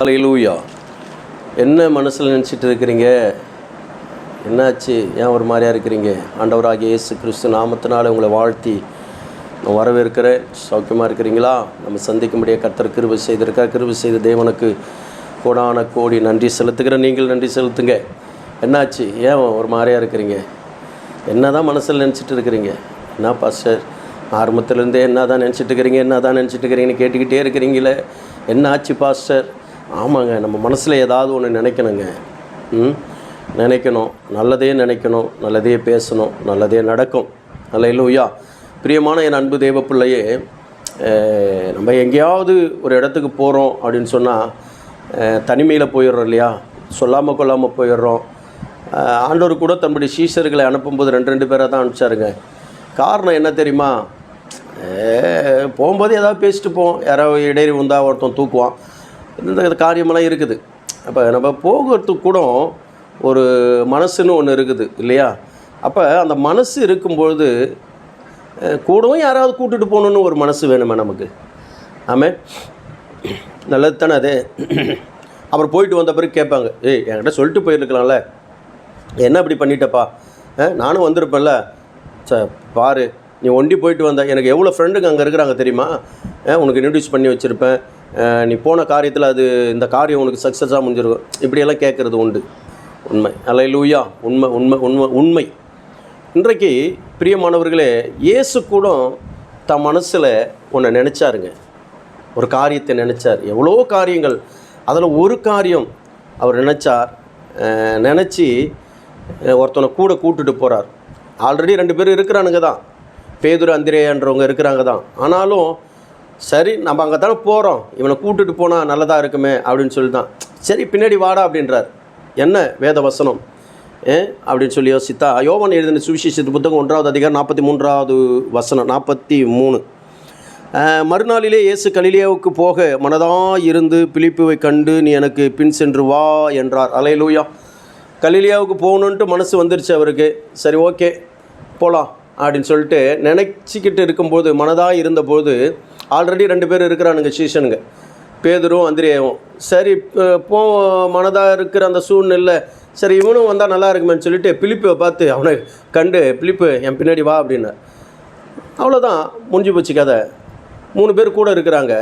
ஹalleluya என்ன மனசில் நினச்சிட்டு இருக்கிறீங்க? என்னாச்சு? ஏன் ஒரு மாதிரியாக இருக்கிறீங்க? ஆண்டவராகிய இயேசு கிறிஸ்து நாமத்தினால உங்களை வாழ்த்தி நான் வரவேற்கிறேன். சௌக்கியமாக இருக்கிறீங்களா? நம்ம சந்திக்கும்படிய கர்த்தர் கிருபி செய்திருக்கார். கிருபி செய்த தேவனுக்கு கோடான கோடி நன்றி செலுத்துகிறேன். நீங்கள் நன்றி செலுத்துங்க. என்னாச்சு? ஏன் ஒரு மாதிரியாக இருக்கிறீங்க? என்ன தான் மனசில் நினச்சிட்டு இருக்கிறீங்க? என்ன பாஸ்டர்? ஆரம்பத்துலேருந்தே என்ன தான் நினச்சிட்டு இருக்கிறீங்க? என்ன தான் நினச்சிட்டு இருக்கிறீங்கன்னு கேட்டுக்கிட்டே இருக்கிறீங்களே? என்ன ஆச்சு பாஸ்டர்? ஆமாங்க நம்ம மனசில் ஏதாவது ஒன்று நினைக்கணுங்க. ம்? நினைக்கணும். நல்லதே நினைக்கணும். நல்லதே பேசணும். நல்லதே நடக்கும். நல்ல இல்லையா பிரியமான என் அன்பு தெய்வ பிள்ளையே நம்ம எங்கேயாவது ஒரு இடத்துக்கு போகிறோம் அப்படின்னு சொன்னால் தனிமையில் போயிடுறோம் இல்லையா? சொல்லாமல் கொள்ளாமல் போயிடுறோம். அஹ், ஆண்டவர் கூட தன்னுடைய சீஷர்களை அனுப்பும்போது ரெண்டு ரெண்டு பேரை தான் அனுப்பிச்சாருங்க. காரணம் என்ன தெரியுமா? போகும்போது ஏதாவது பேசிட்டு போவோம். யாரோ இடையே வந்தால் ஒருத்தன் தூக்குவான். இந்த காரியமெல்லாம் இருக்குது. அப்போ நம்ம போகிறதுக்கு கூட ஒரு மனசுன்னு ஒன்று இருக்குது இல்லையா? அப்போ அந்த மனசு இருக்கும்பொழுது கூடவும் யாராவது கூட்டிட்டு போகணுன்னு ஒரு மனசு வேணுமே நமக்கு? ஆமே நல்லது தானே அது? அப்புறம் போயிட்டு வந்த பிறகு கேட்பாங்க ஏய் என்கிட்ட சொல்லிட்டு போயிருக்கலாம்ல. என்ன இப்படி பண்ணிட்டப்பா? நானும் வந்திருப்பேன்ல. ச பாரு நீ ஒண்டி போயிட்டு வந்த எனக்கு எவ்வளோ ஃப்ரெண்டுங்க அங்கே இருக்கிறாங்க தெரியுமா? உனக்கு இன்ட்ரடியூஸ் பண்ணி வச்சுருப்பேன். நீ போன காரியத்தில் அது இந்த காரியம் உனக்கு சக்ஸஸாக முடிஞ்சிருக்கும். இப்படியெல்லாம் கேட்குறது உண்டு. உண்மை. அலையிலூயா உண்மை உண்மை உண்மை உண்மை. இன்றைக்கு பிரியமானவர்களே இயேசு கூட தன் மனசில் உன்னை நினச்சாருங்க. ஒரு காரியத்தை நினச்சார். எவ்வளோ காரியங்கள். அதில் ஒரு காரியம் அவர் நினச்சார். நினச்சி ஒருத்தனை கூட கூட்டுட்டு போகிறார் ஆல்ரெடி ரெண்டு பேரும் இருக்கிறானுங்க தான். பேதுரு அந்திரேயன்றவங்க இருக்கிறாங்க தான். ஆனாலும் சரி நம்ம அங்கே தானே போகிறோம் இவனை கூட்டுட்டு போனால் நல்லதாக இருக்குமே அப்படின்னு சொல்லி தான் சரி பின்னாடி வாடா அப்படின்றார். என்ன வேத வசனம்? ஏ அப்படின்னு சொல்லி யோசித்தா யோவான் எழுதின சுவிசேஷத்து புத்தகம் ஒன்றாவது அதிகாரம் நாற்பத்தி மூன்றாவது வசனம் நாற்பத்தி மூணு மறுநாளிலே இயேசு கலிலியாவுக்கு போக மனதாக இருந்து பிலிப்புவை கண்டு நீ எனக்கு பின் சென்று வா என்றார். அலையலூயா கலிலியாவுக்கு போகணுன்ட்டு மனசு வந்துருச்சு அவருக்கு. சரி ஓகே போகலாம் அப்படின்னு சொல்லிட்டு நினச்சிக்கிட்டு இருக்கும்போது மனதாக இருந்தபோது ஆல்ரெடி ரெண்டு பேர் இருக்கிறானுங்க சீசனுங்க பேதரும் அந்திரியாவும். சரி போ மனதாக இருக்கிற அந்த சூழ்நிலை. சரி இவனும் வந்தால் நல்லா இருக்குமேனு சொல்லிட்டு பிலிப்பை பார்த்து அவனை கண்டு பிலிப்பு என் பின்னாடி வா அப்படின்னார். அவ்வளோதான் முடிஞ்சு போச்சு கதை. மூணு பேர் கூட இருக்கிறாங்க.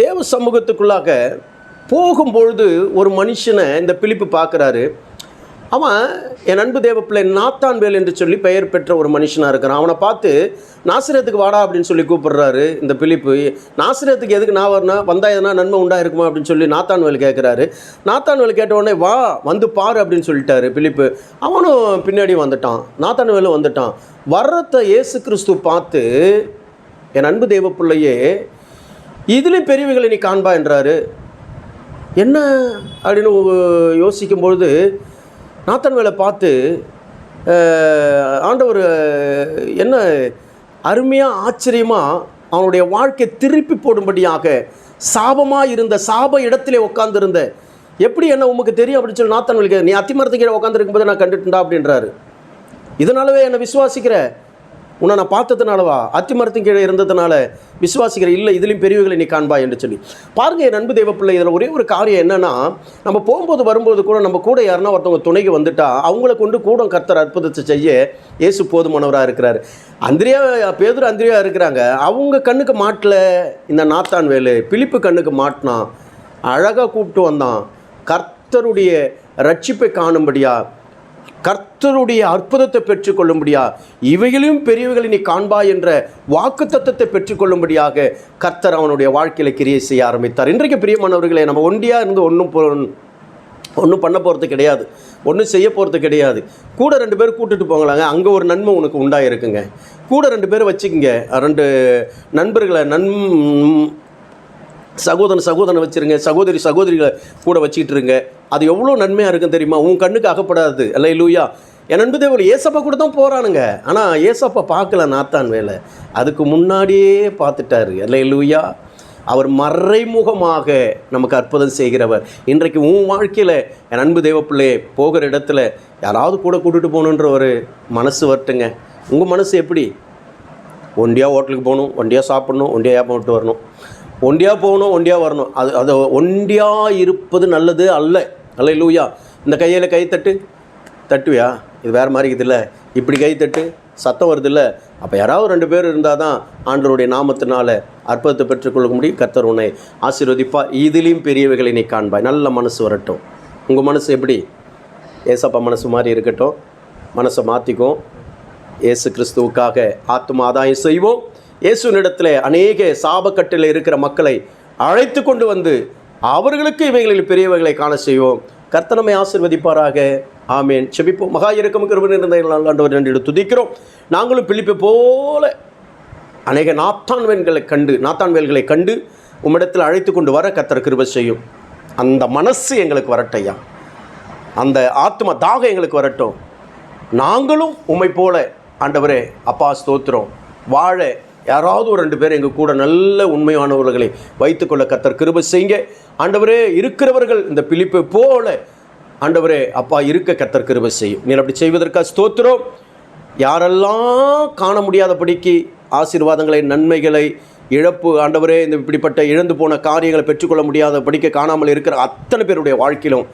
தேவ சமூகத்துக்குள்ளாக போகும்பொழுது ஒரு மனுஷனை இந்த பிலிப்பு பார்க்குறாரு. அவன் என் அன்பு தேவப்பிள்ளை நாத்தான் நாத்தான்வேல் என்று சொல்லி பெயர் பெற்ற ஒரு மனுஷனாக இருக்கிறான். அவனை பார்த்து நாசிரியத்துக்கு வாடா அப்படின்னு சொல்லி கூப்பிடுறாரு இந்த பிலிப்பு. நாசிரியத்துக்கு எதுக்கு நான் வரணும் வந்தால் எதனா நன்மை உண்டா இருக்குமா அப்படின்னு சொல்லி நாத்தான்வேல் கேட்குறாரு. நாத்தான்வேல் கேட்ட உடனே வா வந்து பாரு அப்படின்னு சொல்லிட்டாரு பிலிப்பு. அவனும் பின்னாடி வந்துட்டான். நாத்தான் வேலும் வந்துட்டான். வர்றத இயேசு கிறிஸ்து பார்த்து என் அன்பு தேவ பிள்ளையே இதுலேயும் பெரியவைகளை நீ காண்பா என்றாரு. என்ன? அப்படின்னு யோசிக்கும்பொழுது நாத்தன்வேலை பார்த்து ஆண்டவர் என்ன அருமையாக ஆச்சரியமாக அவனுடைய வாழ்க்கை திருப்பி போடும்படியாக சாபமாக இருந்த சாப இடத்திலே உட்காந்துருந்த எப்படி என்ன உமக்கு தெரியும் அப்படின்னு சொல்லி நாத்தன்வேலுக்கு நீ அத்திமரத்துக்கு உட்காந்துருக்கும் போது நான் கண்டுட்டுண்டா அப்படின்றாரு. இதனாலவே என்னை விசுவாசிக்கிற உன்னை நான் பார்த்ததுனாலவா? அத்திமரத்தின் கீழே இருந்ததுனால விசுவாசிக்கிற இல்லை இதுலேயும் பெரியவர்களை நீ காண்பா என்று சொல்லி. பாருங்க என் அன்பு தெய்வ பிள்ளை இதில் ஒரே ஒரு காரியம் என்னன்னா நம்ம போகும்போது வரும்போது கூட நம்ம கூட யாருன்னா ஒருத்தவங்க துணைக்கு வந்துட்டா அவங்கள கொண்டு கூட கர்த்தர் அற்புதத்தை செய்ய இயேசு போதுமானவராக இருக்கிறார். அந்திரியா பேதர் அந்திரியா இருக்கிறாங்க. அவங்க கண்ணுக்கு மாட்டல. இந்த நாத்தான் வேலு பிலிப்பு கண்ணுக்கு மாட்டினான் அழகாக கூப்பிட்டு வந்தான். கர்த்தருடைய ரட்சிப்பை காணும்படியாக கர்த்தருடைய அற்புதத்தை பெற்றுக்கொள்ளும்படியா? இவைகளையும் பெரியவர்களை நீ காண்பா என்ற வாக்கு தத்துவத்தை பெற்றுக்கொள்ளும்படியாக கர்த்தர் அவனுடைய வாழ்க்கையில் கிரியை செய்ய ஆரம்பித்தார். இன்றைக்கு பிரியமானவர்களே நம்ம ஒண்டியாக இருந்து ஒன்றும் ஒன்றும் பண்ண போகிறது கிடையாது. ஒன்றும் செய்ய போகிறது கிடையாது. கூட ரெண்டு பேர் கூட்டிட்டு போங்களாங்க. அங்கே ஒரு நன்மை உனக்கு உண்டாயிருக்குங்க. கூட ரெண்டு பேர் வச்சுக்கோங்க. ரெண்டு நண்பர்களை நன் சகோதரன் சகோதரனை வச்சிருங்க சகோதரி சகோதரிகளை கூட வச்சுக்கிட்டு இருங்க அது எவ்வளோ நன்மையாக இருக்கும் தெரியுமா? உன் கண்ணுக்கு அகப்படாது. இல்லை லூயா என் அன்பு தேவன் ஏசப்பா கூட தான் போகிறானுங்க ஆனால் ஏசப்பா பார்க்கல நாத்தான் வேலை. அதுக்கு முன்னாடியே பார்த்துட்டாரு. இல்லை லூயா அவர் மறைமுகமாக நமக்கு அற்புதம் செய்கிறவர். இன்றைக்கு உன் வாழ்க்கையில் என் அன்பு தேவப்பிள்ளையே போகிற இடத்துல யாராவது கூட கூட்டிகிட்டு போகணுன்ற ஒரு மனசு வரட்டுங்க. உங்கள் மனசு எப்படி? ஒண்டியாக ஹோட்டலுக்கு போகணும் ஒண்டியாக சாப்பிட்ணும் ஒண்டியாக ஏப்பம் விட்டு வரணும். ஒண்டியாக போகணும் ஒண்டியாக வரணும். அது அது ஒண்டியாக இருப்பது நல்லது அல்ல. அல்ல லூயா இந்த கையில் கை தட்டு. தட்டுவியா? இது வேறு மாதிரி இருக்குதுல்ல. இப்படி கை தட்டு. சத்தம் வருதுல்ல. அப்போ யாராவது ரெண்டு பேர் இருந்தால் தான் ஆண்டருடைய நாமத்தினால அற்புதத்தை பெற்றுக்கொள்ள முடியும். கர்த்தர் உன்னை ஆசீர்வதிப்பா இதிலையும் பெரியவைகளை நீ காண்பாய். நல்ல மனசு வரட்டும். உங்கள் மனசு எப்படி? ஏசப்பா மனசு மாதிரி இருக்கட்டும். மனசை மாற்றிக்கும் ஏசு கிறிஸ்துவுக்காக ஆத்ம ஆதாயம் செய்வோம். இயேசுனிடத்தில் அநேக சாபக்கட்டில் இருக்கிற மக்களை அழைத்து கொண்டு வந்து அவர்களுக்கு இவைகளில் பெரியவைகளை காண செய்வோம். கர்த்தனமை ஆசிர்வதிப்பாராக. ஆமேன். செபிப்போம். மகா இறக்கம் கிருபன் இருந்த ஆண்டவர் ரெண்டு துதிக்கிறோம். நாங்களும் பிழிப்பு போல அநேக நாத்தான்வேன்களை கண்டு நாத்தான்வேல்களை கண்டு உம்மிடத்தில் அழைத்து கொண்டு வர கத்தர் கிருபை செய்யும். அந்த மனசு எங்களுக்கு வரட்டையா? அந்த ஆத்ம தாகம் எங்களுக்கு வரட்டும். நாங்களும் உம்மை போல ஆண்டவரே அப்பா ஸ்தோத்திரம். வாழ யாராவது ஒரு ரெண்டு பேர் எங்கள் கூட நல்ல உண்மையானவர்களை வைத்துக்கொள்ள கத்தர் கிருப செய்யுங்க. ஆண்டவரே இருக்கிறவர்கள் இந்த பிலிப்பை போல ஆண்டவரே அப்பா இருக்க கத்தர் கிருப செய்யும். நீர் அப்படி செய்வதற்காக ஸ்தோத்திரம். யாரெல்லாம் காண முடியாதபடிக்கு ஆசீர்வாதங்களை நன்மைகளை இழப்பு ஆண்டவரே இந்த இப்படிப்பட்ட இழந்து போன காரியங்களை பெற்றுக்கொள்ள முடியாத படிக்க காணாமல் இருக்கிற அத்தனை பேருடைய வாழ்க்கையிலும்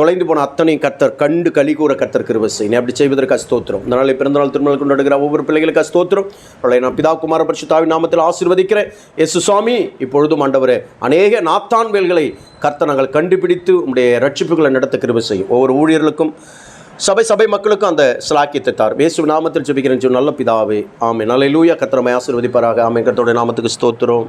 தொலைந்து போன அத்தனை கர்த்தர் கண்டு களி கூற கர்த்தர் கிருபை நீ அப்படி செய்வதற்கு ஸ்தோத்திரம். இந்த நாளை பிறந்தநாள் திருமணம் கொண்டாடுகிற ஒவ்வொரு பிள்ளைகளுக்கு ஸ்தோத்திரம். அவளை நான் பிதா குமார பரிசுத்தாவி நாமத்தில் ஆசீர்வதிக்கிறேன். எஸ் சுவாமி இப்பொழுதும் ஆண்டவரே அநேக நாத்தான் வேல்களை கர்த்தர் நாங்கள் கண்டுபிடித்து உங்களுடைய ரட்சிப்புகளை நடத்த கிருபை செய்யும். ஒவ்வொரு ஊழியர்களுக்கும் சபை சபை மக்களுக்கும் அந்த சிலாக்கியத்தை தார். வேசு நாமத்தில் ஜெபிக்கிறேன் சொல்லி நல்ல பிதாவே ஆமே நல்ல லூயா கத்திரமை ஆசீர்வதிப்பாராக. ஆமே கர்த்தருடைய நாமத்துக்கு ஸ்தோத்திரம்.